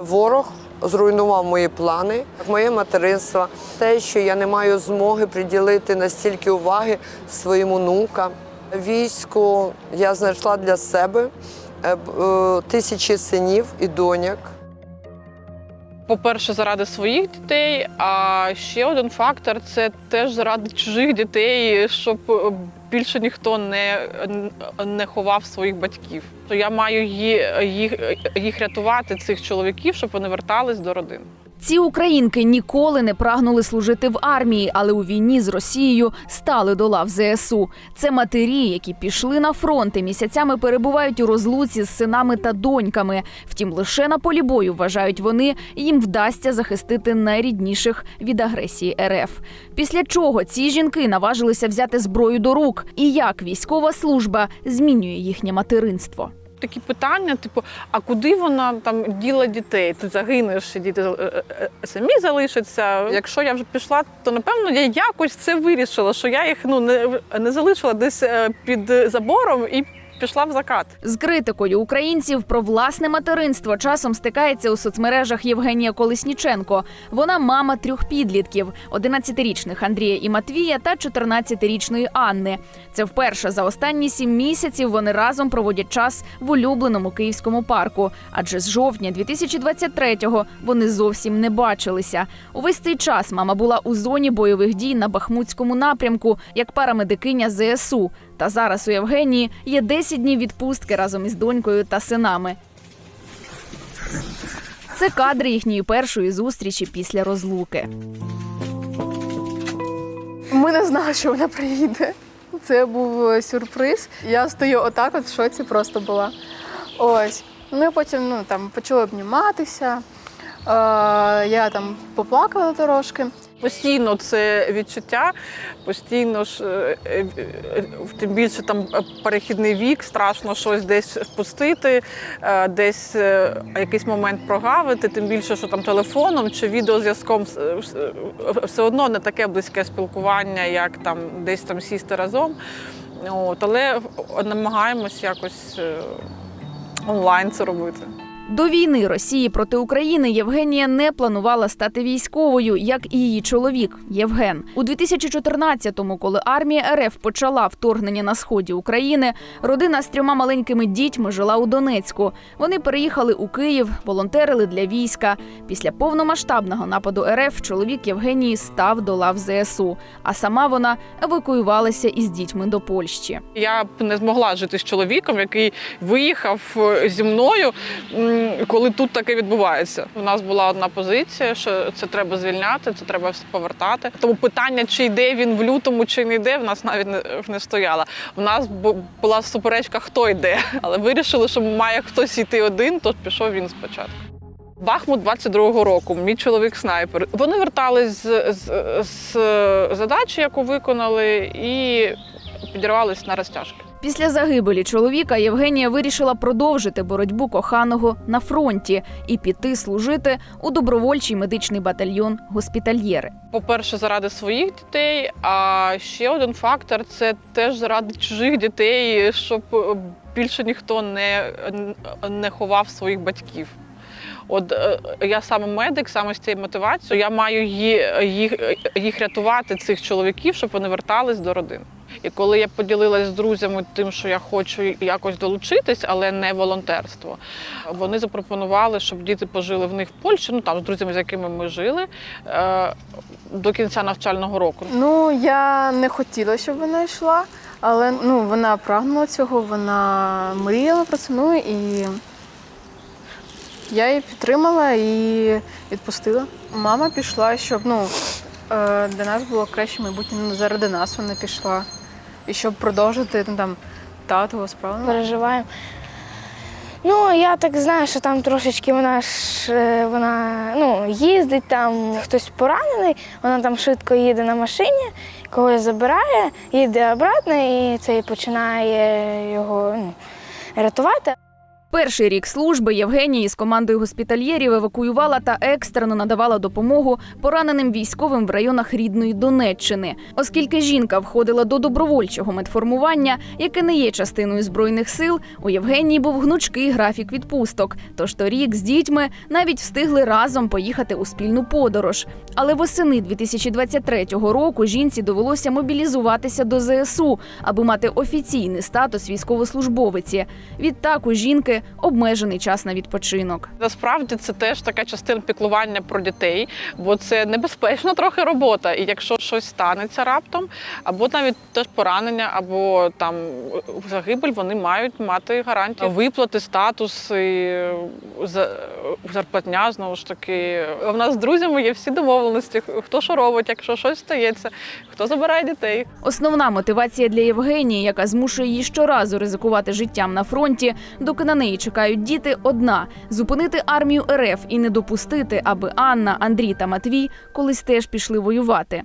Ворог зруйнував мої плани, моє материнство, те, що я не маю змоги приділити настільки уваги своїм онукам. Війську я знайшла для себе е, е, тисячі синів і доньок. По-перше, заради своїх дітей, а ще один фактор це теж заради чужих дітей, щоб е, більше ніхто не, не ховав своїх батьків. То я маю їх, їх рятувати, цих чоловіків, щоб вони вертались до родин. Ці українки ніколи не прагнули служити в армії, але у війні з Росією стали до лав ЗСУ. Це матері, які пішли на фронт і місяцями перебувають у розлуці з синами та доньками. Втім, лише на полі бою вважають вони, їм вдасться захистити найрідніших від агресії РФ. Після чого ці жінки наважилися взяти зброю до рук, і як військова служба змінює їхнє материнство. Такі питання, типу, а куди вона там діла дітей? Ти загинеш, діти е, е, самі залишаться. Якщо я вже пішла, то напевно я якось це вирішила, що я їх ну не, не залишила десь е, під забором і пішла в закат. З критикою українців про власне материнство часом стикається у соцмережах Євгенія Колесніченко. Вона мама трьох підлітків: 11-річних Андрія і Матвія та 14-річної Анни. Це вперше за останні сім місяців вони разом проводять час в улюбленому київському парку. Адже з жовтня 2023-го вони зовсім не бачилися. Увесь цей час мама була у зоні бойових дій на Бахмутському напрямку як парамедикиня ЗСУ. Та зараз у Євгенії є 10 днів відпустки разом із донькою та синами. Це кадри їхньої першої зустрічі після розлуки. Ми не знали, що вона приїде. Це був е, сюрприз. Я стою отак, от в шоці просто була. Ось. Ну і потім ну, там, почали обніматися. Е, я там поплакала трошки. Постійно це відчуття, постійно ж е, е, тим більше там перехідний вік, страшно щось десь впустити, е, десь якийсь момент прогавити, тим більше, що там телефоном чи відеозв'язком все одно не таке близьке спілкування, як там десь там сісти разом. От, але намагаємось якось онлайн це робити. До війни Росії проти України Євгенія не планувала стати військовою, як і її чоловік Євген. У 2014-му, коли армія РФ почала вторгнення на сході України, родина з трьома маленькими дітьми жила у Донецьку. Вони переїхали у Київ, волонтерили для війська. Після повномасштабного нападу РФ чоловік Євгенії став до лав ЗСУ, а сама вона евакуювалася із дітьми до Польщі. Я б не змогла жити з чоловіком, який виїхав е, зі мною, коли тут таке відбувається. У нас була одна позиція, що це треба звільняти, це треба все повертати. Тому питання, чи йде він в лютому, чи не йде, в нас навіть не, стояло. У нас була суперечка, хто йде, але вирішили, що має хтось йти один, то пішов він спочатку. Бахмут 22-го року, мій чоловік снайпер. Вони вертались з, з, з задачі, яку виконали, і підірвались на розтяжки. Після загибелі чоловіка Євгенія вирішила продовжити боротьбу коханого на фронті і піти служити у добровольчий медичний батальйон госпітальєри. По-перше, заради своїх дітей, а ще один фактор це теж заради чужих дітей, щоб більше ніхто не, не ховав своїх батьків. От е, я саме медик, саме з цією мотивацією, я маю їх, їх рятувати, цих чоловіків, щоб вони вертались до родин. І коли я поділилась з друзями тим, що я хочу якось долучитись, але не волонтерство, вони запропонували, щоб діти пожили в них в Польщі, ну там з друзями, з якими ми жили, е, до кінця навчального року. Ну, я не хотіла, щоб вона йшла, але ну, вона прагнула цього, вона мріяла про це. Ну і я її підтримала і відпустила. Мама пішла, щоб ну, е, для нас було краще майбутнє. Ну, заради нас вона пішла. І щоб продовжити ну, там татову справу. переживаємо. Ну, я так знаю, що там трошечки вона ж е, вона ну, їздить, там хтось поранений, вона там швидко їде на машині, когось забирає, їде обратно і це починає його ну, рятувати. Перший рік служби Євгенія із командою госпітальєрів евакуювала та екстрено надавала допомогу пораненим військовим в районах рідної Донеччини. Оскільки жінка входила до добровольчого медформування, яке не є частиною збройних сил, у Євгенії був гнучкий графік відпусток. Тож торік з дітьми навіть встигли разом поїхати у спільну подорож. Але восени 2023 року жінці довелося мобілізуватися до ЗСУ, аби мати офіційний статус військовослужбовиці. Відтак у жінки обмежений час на відпочинок. Насправді це теж така частина піклування про дітей, бо це небезпечна трохи робота. І якщо щось станеться раптом, або навіть теж поранення, або там загибель, вони мають мати гарантію виплати, статус, і зарплатня знову ж таки. У нас з друзями є всі домовленості, хто що робить, якщо щось стається, хто забирає дітей. Основна мотивація для Євгенії, яка змушує її щоразу ризикувати життям на фронті, доки на неї чекають діти, одна зупинити армію РФ і не допустити, аби Анна, Андрій та Матвій колись теж пішли воювати.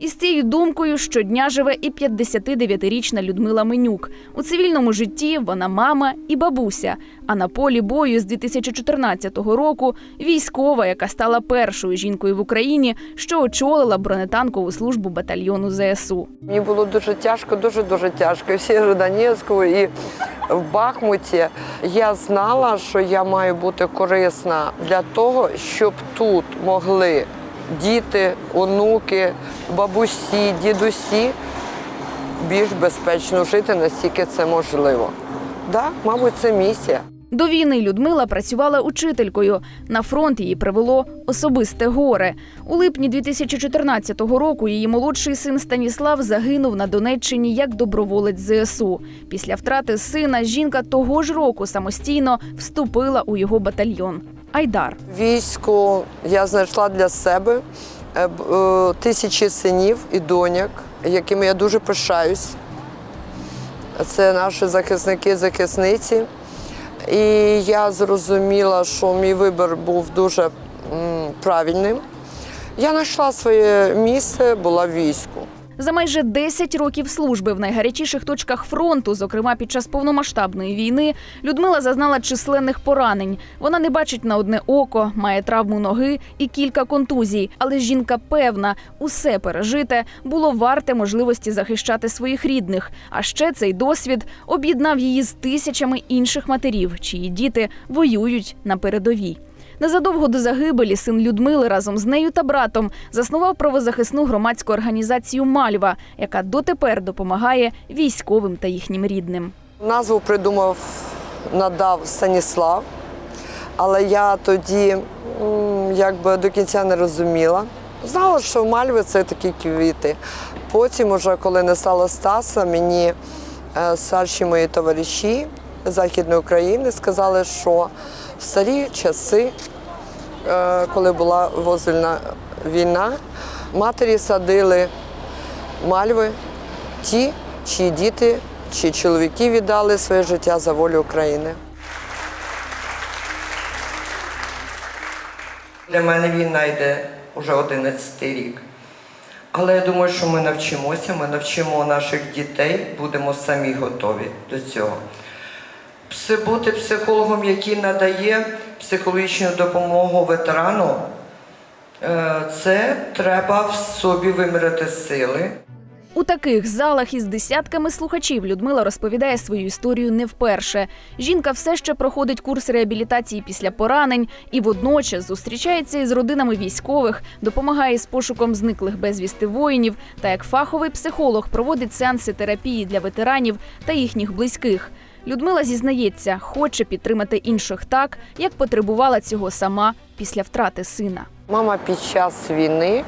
Із цією думкою щодня живе і 59-річна Людмила Менюк. У цивільному житті вона мама і бабуся. А на полі бою з 2014 року військова, яка стала першою жінкою в Україні, що очолила бронетанкову службу батальйону ЗСУ. Мені було дуже тяжко, дуже дуже тяжко. І в Сєвєродонецьку, і в Бахмуті. Я знала, що я маю бути корисна для того, щоб тут могли діти, онуки, бабусі, дідусі більш безпечно жити, наскільки це можливо. Так, мабуть, це місія. До війни Людмила працювала учителькою. На фронт її привело особисте горе. У липні 2014 року її молодший син Станіслав загинув на Донеччині як доброволець ЗСУ. Після втрати сина жінка того ж року самостійно вступила у його батальйон. Айдар. Війську я знайшла для себе е, е, тисячі синів і доньок, якими я дуже пишаюсь. Це наші захисники, захисниці. І я зрозуміла, що мій вибір був дуже правильним. Я знайшла своє місце, була в війську. За майже 10 років служби в найгарячіших точках фронту, зокрема під час повномасштабної війни, Людмила зазнала численних поранень. Вона не бачить на одне око, має травму ноги і кілька контузій. Але жінка певна, усе пережите було варте можливості захищати своїх рідних. А ще цей досвід об'єднав її з тисячами інших матерів, чиї діти воюють на передовій. Незадовго до загибелі син Людмили разом з нею та братом заснував правозахисну громадську організацію Мальва, яка дотепер допомагає військовим та їхнім рідним. Назву придумав, надав Станіслав, але я тоді якби до кінця не розуміла. Знала, що мальви це такі квіти. Потім, уже, коли не стало Стаса, мені е, старші мої товариші Західної України сказали, що в старі часи, е, коли була возвільна війна, матері садили мальви ті, чиї діти чи чоловіки віддали своє життя за волю України. Для мене війна йде вже 11 рік. Але я думаю, що ми навчимося, ми навчимо наших дітей, будемо самі готові до цього. Бути психологом, який надає психологічну допомогу ветерану, е, це треба в собі виміряти сили. У таких залах із десятками слухачів Людмила розповідає свою історію не вперше. Жінка все ще проходить курс реабілітації після поранень і водночас зустрічається із родинами військових, допомагає з пошуком зниклих безвісти воїнів та як фаховий психолог проводить сеанси терапії для ветеранів та їхніх близьких. Людмила зізнається, хоче підтримати інших так, як потребувала цього сама після втрати сина. Мама під час війни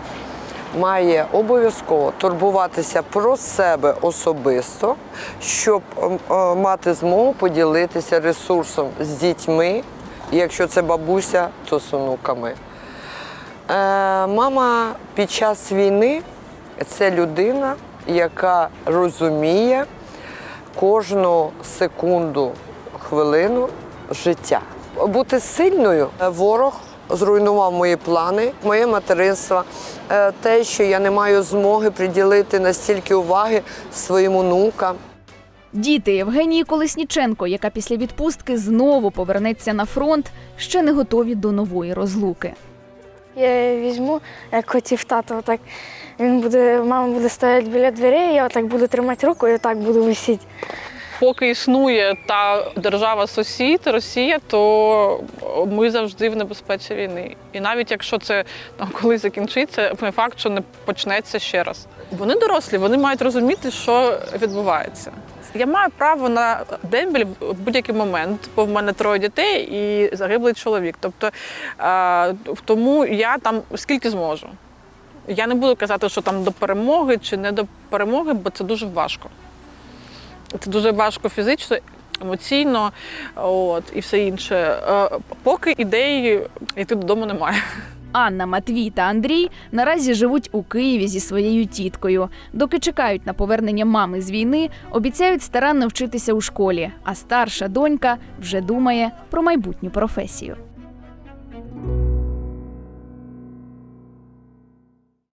має обов'язково турбуватися про себе особисто, щоб ем, е, мати змогу поділитися ресурсом з дітьми, і якщо це бабуся, то з онуками. Е, Мама під час війни це людина, яка розуміє кожну секунду, хвилину життя. Бути сильною ворог зруйнував мої плани, моє материнство, е, те, що я не маю змоги приділити настільки уваги своїм онукам. Діти Євгенії Колесніченко, яка після відпустки знову повернеться на фронт, ще не готові до нової розлуки. Я візьму, як хотів тато, так він буде, мама буде стояти біля дверей, я отак буду тримати руку і отак буду висіти. Поки існує та держава сусід Росія, то ми завжди в небезпеці війни. І навіть якщо це там колись закінчиться, не факт, що не почнеться ще раз. Вони дорослі, вони мають розуміти, що відбувається. Я маю право на дембель в будь-який момент, бо в мене троє дітей і загиблий чоловік. Тобто тому я там скільки зможу. Я не буду казати, що там до перемоги чи не до перемоги, бо це дуже важко. Це дуже важко фізично, емоційно, от, і все інше. Е, Поки ідеї йти додому немає. Анна, Матвій та Андрій наразі живуть у Києві зі своєю тіткою. Доки чекають на повернення мами з війни, обіцяють старанно вчитися у школі. А старша донька вже думає про майбутню професію.